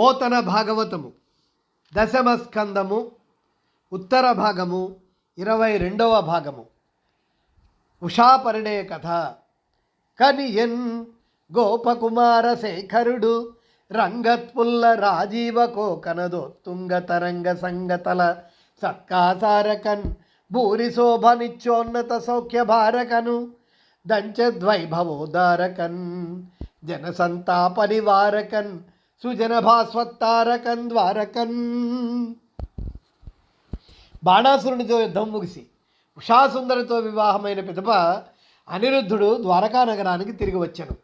పోతన భాగవతము. దశమ స్కందము ఉత్తర భాగము ఇరవై రెండవ భాగము. ఉషాపరిణయ కథ. కనియన్ గోపకుమార శేఖరుడు రంగత్పుల్ల రాజీవ కోకనదో తుంగ తరంగ సంగతల సత్కాసారకన్ భూరి శోభనిచ్చోన్నత సౌఖ్య భారకను దంచద్వైభవోదారకన్ జనసంతాప నివారకన్ సుజన భాస్వత్తారకన్ ద్వారకన్. బాణాసురునితో యుద్ధం ముగిసి ఉషాసుందరితో వివాహమైన పిదప అనిరుద్ధుడు ద్వారకా నగరానికి తిరిగి వచ్చాను.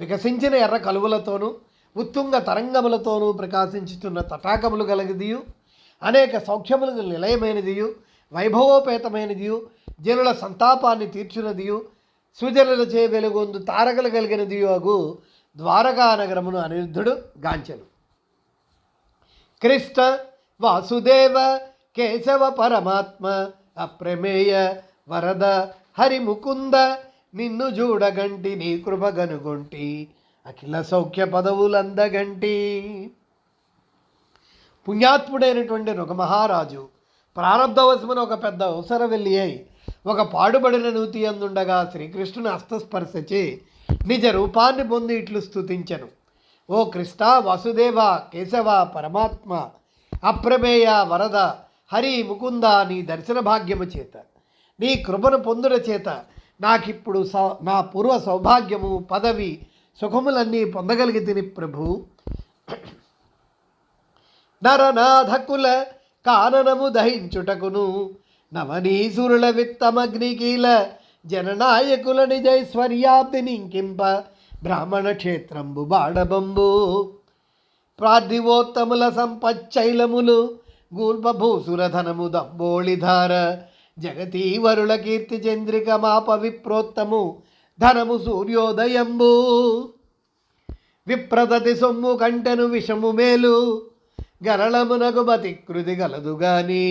వికసించిన ఎర్ర కలువలతోనూ ఉత్తుంగ తరంగములతోనూ ప్రకాశించుతున్న తటాకములు గలగిదియు అనేక సౌఖ్యములకు నిలయమైనదియు వైభవోపేతమైనదియు జనుల సంతాపాన్ని తీర్చునదియు సుజనులచే వెలుగొందు తారకలు కలిగినదియు అగు ద్వారకా నగరమును అనిరుద్ధుడు గాంచెను. క్రిష్ట వాసుదేవ కేశవ పరమాత్మ అప్రమేయ వరద హరిముకుంద నిన్ను చూడగంటి నీ కృపగనుగొంటి అఖిల సౌఖ్య పదవులందగంటి. పుణ్యాత్ముడైనటువంటి ఒక మహారాజు ప్రారంభవశమున ఒక పెద్ద అవసర వెళ్ళి అయి ఒక పాడుబడిన నూతి అందుండగా శ్రీకృష్ణుని హస్తస్పర్శచి నిజ రూపాన్ని పొంది ఇట్లు స్థుతించను ఓ కృష్ణ వాసుదేవ కేశవ పరమాత్మ అప్రమేయ వరద హరి ముకుంద నీ దర్శన భాగ్యము చేత నీ కృపను పొందుట చేత నాకిప్పుడు సౌ నా పూర్వ సౌభాగ్యము పదవి సుఖములన్నీ పొందగలిగి తిని ప్రభు. నరనాథకుల కాననము దహించుటకును నవనీసురుల విత్తమగ్నికీల జననాయకుల నిజైశ్వర్యాబ్ది ఇంకింప బ్రాహ్మణ క్షేత్రంబు బాడబంబు ప్రార్థివోత్తముల సంపచ్చైలములు గూల్పభూసురధనము దంబోళిధార జగతీవరుల కీర్తి చంద్రిక మాప విప్రోత్తము ధనము సూర్యోదయంబు. విప్రదతి సొమ్ము కంటెను విషము మేలు గరళమునగు బతికృతి గలదు గాని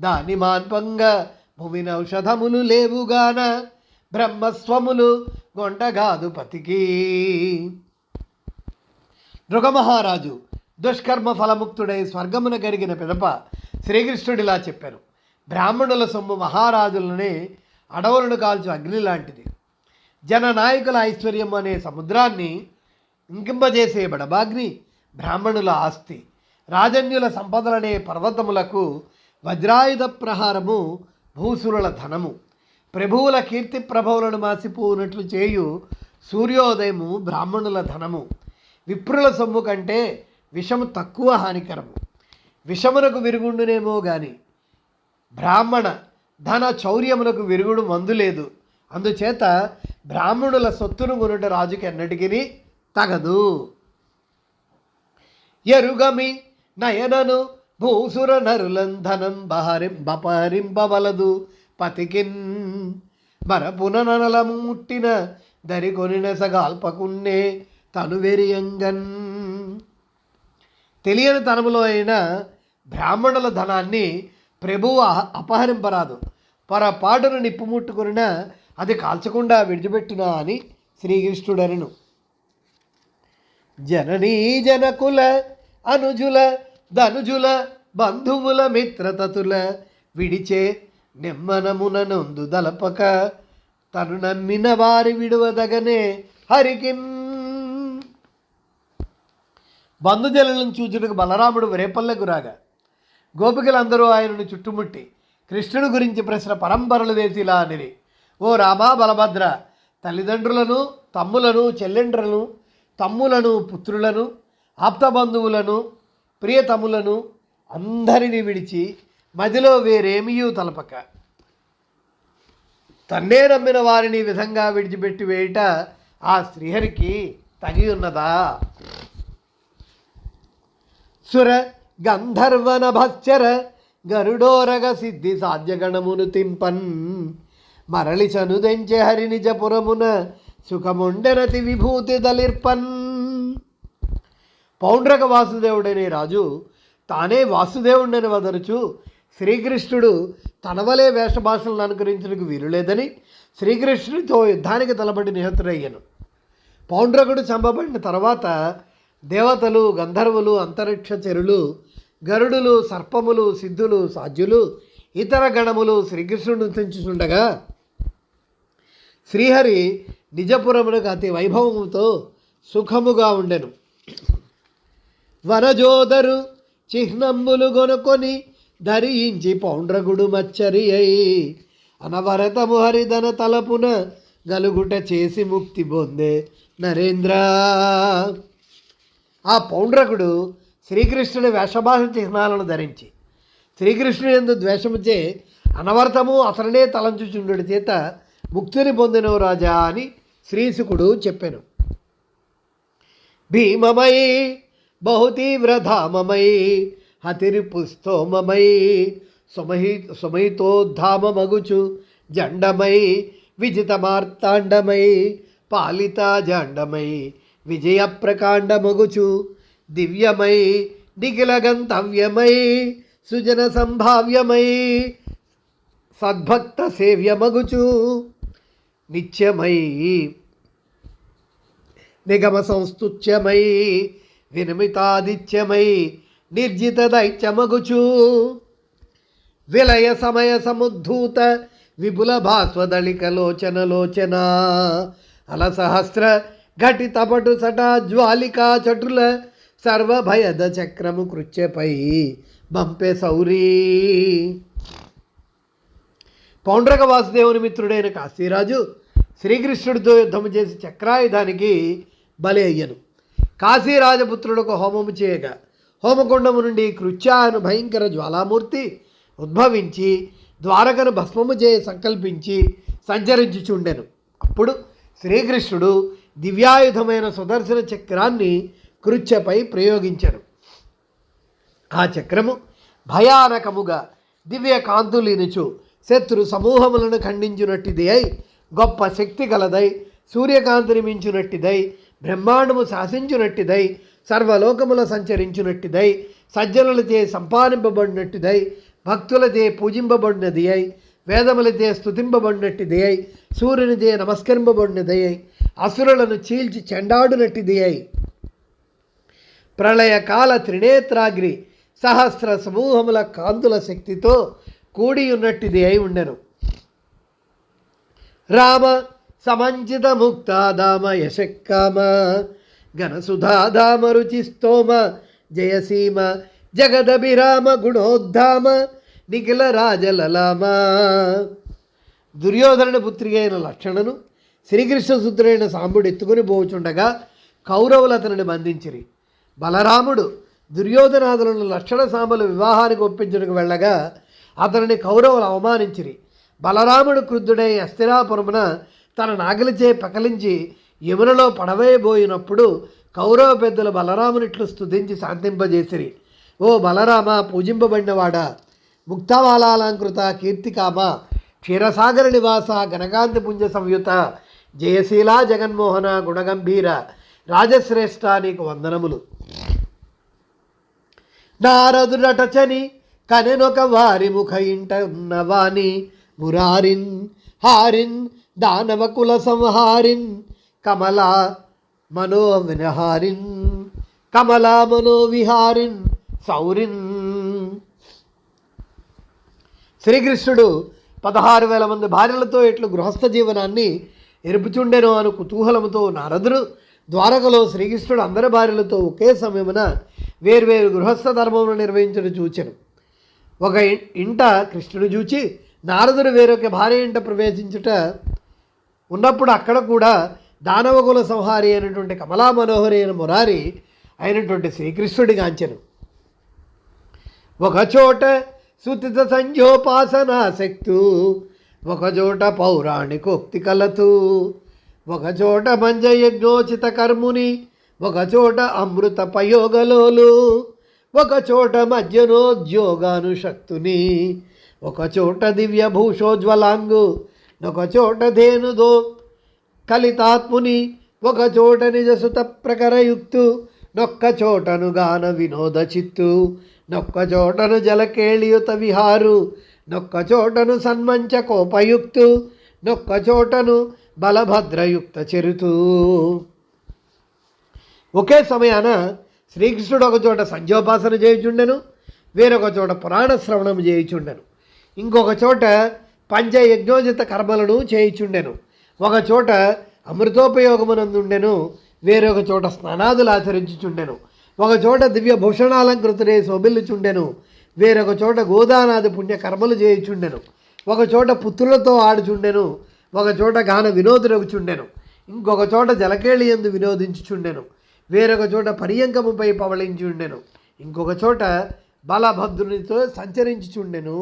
దాని మాన్పంగా భువిన ఔషధములు లేవుగాన బ్రహ్మస్వములు గొంటగాదు పతికి. నృగమహారాజు దుష్కర్మ ఫలముక్తుడై స్వర్గమున గరిగిన పిదప శ్రీకృష్ణుడిలా చెప్పారు. బ్రాహ్మణుల సొమ్ము మహారాజులనే అడవులను కాల్చు అగ్ని లాంటిది జననాయకుల ఐశ్వర్యం అనే సముద్రాన్ని ఇంకింపజేసే బడబాగ్ని బ్రాహ్మణుల ఆస్తి. రాజన్యుల సంపదలనే పర్వతములకు వజ్రాయుధ ప్రహారము భూసురుల ధనము. ప్రభువుల కీర్తి ప్రభవులను మాసిపోనట్లు చేయు సూర్యోదయము బ్రాహ్మణుల ధనము. విప్రుల సొమ్ము కంటే విషము తక్కువ హానికరము. విషమునకు విరుగుండునేమో గాని బ్రాహ్మణ ధన చౌర్యమునకు విరుగుడు మందు లేదు. అందుచేత బ్రాహ్మణుల సొత్తును కొనుట రాజుకి ఎన్నటికీ తగదు. ఎరుగమి నయనను భూసుర నరులంధనం బహరింబపరింపవలదు పతికిన్. మరపుననలము ముట్టిన దరికొనిన సగాల్పకున్నే తను వెరియంగన్ తెలియని తనములో అయిన బ్రాహ్మణుల ధనాన్ని ప్రభువు అహ- అపహరింపరాదు. పొరపాటును నిప్పుముట్టుకున్న అది కాల్చకుండా విడిచిపెట్టునా అని శ్రీకృష్ణుడనను. జననీ జనకుల అనుజుల ధనుజుల బంధువుల మిత్రతతుల విడిచే నెమ్మనమున నొందు దలపక తను నమ్మిన వారి విడువదగనే హరికిన్. బంధుజనులను చూచుటకు బలరాముడు రేపల్లెకు రాగా. గోపికలందరూ ఆయనను చుట్టుముట్టి కృష్ణుని గురించి ప్రశ్న పరంపరలు వేసిలా అనిరి. ఓ రామా బలభద్ర తల్లిదండ్రులను తమ్ములను చెల్లెండ్రులను తమ్ములను పుత్రులను ఆప్తబంధువులను ప్రియతములను అందరినీ విడిచి మదిలో వేరేమీయూ తలపక. తన్నే నమ్మిన వారిని విధంగా విడిచిపెట్టి వేయట ఆ శ్రీహరికి తగి ఉన్నదా? సుర గంధర్వన భశ్చర గరుడోరగ సిద్ధి సాధ్యగణమును తింపన్. మరలి చనుదెంచె హరి నిజపురమున సుఖముండనతి విభూతి దలిర్పన్ పౌండ్రక వాసుదేవుడనే రాజు తానే వాసుదేవుడని వదరుచు. శ్రీకృష్ణుడు తనవలే వేషభాషలను అనుకరించడానికి వీలులేదని శ్రీకృష్ణుడితో యుద్ధానికి తలబడి నిహతుడయ్యను. పౌండ్రకుడు చంపబడిన తర్వాత దేవతలు గంధర్వులు అంతరిక్ష చెరులు గరుడులు సర్పములు సిద్ధులు సాధ్యులు ఇతర గణములు శ్రీకృష్ణుడు తెంచుచుండగా శ్రీహరి నిజపురమునకు అతి వైభవముతో సుఖముగా ఉండెను. వరజోదరు చిహ్నంబులు గొనుకొని ధరించి పౌండ్రగుడు మచ్చరి అయి అనవరతము హరిధన తలపున గలుగుట చేసి ముక్తి పొందే నరేంద్ర. ఆ పౌండ్రకుడు శ్రీకృష్ణుడి వేషభాష చిహ్నాలను ధరించి శ్రీకృష్ణుని ఎందు ద్వేషముచే అనవరతము అతనినే తలంచుచుండు చేత ముక్తిని పొందినవు రాజా అని శ్రీశుకుడు చెప్పాను. భీమమై బహుతీవ్రధామమై హతిరిపుస్తోమమై సుమహి సుమహితోద్ధామమగుచు జండమై విజితమార్తాండమై పాలితా జాండమై విజయప్రకాండమగుచు దివ్యమై నిఖిల గంతవ్యమై సుజన సంభావ్యమై సద్భక్త సేవ్యమగుచు నిత్యమై నిగమ సంస్తుత్యమై వినిమితాదిత్యమై నిర్జిత దైత్యమగుచు విలయ సమయ సముద్ధూత విపుల భాస్వదళిక లోచన లోచన. అలసహస్ర ఘటితపటు సటా జ్వాలికా చటుల సర్వభయద చక్రము కృత్యపై బంపే సౌరీ. పౌండ్రక వాసుదేవుని మిత్రుడైన కాశీరాజు శ్రీకృష్ణుడితో యుద్ధము చేసి చక్రాయుధానికి బలి అయ్యను. కాశీరాజపుత్రులకు హోమము చేయగా హోమకుండము నుండి కృత్యాను భయంకర జ్వాలామూర్తి ఉద్భవించి ద్వారకను భస్మము చేయ సంకల్పించి సంచరించుచుండెను. అప్పుడు శ్రీకృష్ణుడు దివ్యాయుధమైన సుదర్శన చక్రాన్ని కృత్యపై ప్రయోగించను. ఆ చక్రము భయానకముగా దివ్య కాంతులినుచు శత్రు సమూహములను ఖండించునట్టిది అయి గొప్ప శక్తి గలదై సూర్యకాంతిని మించునట్టిదై బ్రహ్మాండము శాసించునట్టిదై సర్వలోకముల సంచరించునట్టిదై సజ్జనులచే సంపాదింపబడినట్టుదై భక్తులచే పూజింపబడినది అయి వేదములచే స్థుతింపబడినట్టిది అయి సూర్యునిచే నమస్కరింపబడినది అయి అసురులను చీల్చి చెండాడునట్టిది. అయి ప్రళయకాల త్రినేత్రాగ్రి సహస్ర సమూహముల కాంతుల శక్తితో కూడి ఉన్నట్టిది అయి ఉండెను. రామ సమంచిత ముక్తాదామ యశక్కామ ఘనసుధాధామ రుచిస్తోమ జయసీమ జగదభిరామ గుణోద్ధామ నిఖిల రాజలలామ దుర్యోధనుని పుత్రి అయిన లక్షణను శ్రీకృష్ణ సుతుడైన సాంబుడు ఎత్తుకుని పోచుండగా కౌరవులు అతనిని బంధించిరి. బలరాముడు దుర్యోధనాదులను లక్షణ సాంబలు వివాహానికి ఒప్పించడానికి వెళ్ళగా అతనిని కౌరవులు అవమానించిరి. బలరాముడు క్రుద్ధుడై అస్థిరాపురమున తన నాగలిచే పకలించి యమునలో పడవేయబోయినప్పుడు కౌరవ పెద్దలు బలరామునిట్లు స్థుతించి శాంతింపజేసిరి. ఓ బలరామ పూజింపబడినవాడా ముక్తవాలాలంకృత కీర్తికామ క్షీరసాగర నివాస గణకాంతి పుంజ సంయుత జయశీల జగన్మోహన గుణగంభీర రాజశ్రేష్ఠ నీకు వందనములు. నారదుడటచని కనెనొక వారి ముఖ ఇంట ఉన్నవాని మురారిన్ హారిన్ దానవకుల సంహారిన్ కమల మనోవినహారిన్ కమలా మనోవిహారిన్ సౌరిన్. శ్రీకృష్ణుడు పదహారు వేల మంది భార్యలతో ఇట్లు గృహస్థ జీవనాన్ని ఎరుపుచుండెను అను కుతూహలముతో నారదుడు ద్వారకలో శ్రీకృష్ణుడు అందరి భార్యలతో ఒకే సమయమున వేర్వేరు గృహస్థ ధర్మమును నిర్వహించడం చూచెను. ఒక ఇంట కృష్ణుడు చూచి నారదుడు వేరొక భార్య ఇంట ప్రవేశించుట ఉన్నప్పుడు అక్కడ కూడా దానవకుల సంహారి అయినటువంటి కమలా మనోహరి అయిన మురారి అయినటువంటి శ్రీకృష్ణుడి గాంచెను ఒకచోట సుతిత సంజోపాసనా శక్తు ఒకచోట పౌరాణికోక్తి కలతు ఒకచోట మంజయజ్ఞోచిత కర్ముని ఒకచోట అమృత పయోగలోలు ఒకచోట మధ్యనోద్యోగానుశక్తుని ఒకచోట దివ్య భూషోజ్వలాంగు ధేనుదో కలితాత్ముని ఒకచోట నిజసుత ప్రకరయుక్తు నొక్క చోటను గాన వినోద చిత్తు నొక్కచోటను జలకేళియుత విహారు నొక్కచోటను సన్మంచ కోపయుక్తు నొక్క చోటను బలభద్రయుక్త చెరుతూ. ఒకే సమయాన శ్రీకృష్ణుడు ఒకచోట సంధ్యోపాసన చేయుచుండెను వేరొక చోట పురాణ శ్రవణం చేయుచుండెను. ఇంకొక చోట పంచ యజ్ఞోజిత కర్మలను చేయిచుండెను. ఒక చోట అమృతోపయోగమునందుండెను వేరొక చోట స్నానాదులు ఆచరించుచుండెను. ఒక చోట దివ్య భూషణాలంకృతుడే శోభిల్లుచుండెను వేరొక చోట గోదానాది పుణ్య కర్మలు చేయుచుండెను. ఒక చోట పుత్రులతో ఆడుచుండెను ఒక చోట గాన వినోదులగుచుండెను ఇంకొక చోట జలకేళి ఎందు వినోదించుచుండెను వేరొక చోట పర్యంకముపై పవళించుండెను. ఇంకొక చోట బలభద్రునితో సంచరించుచుండెను.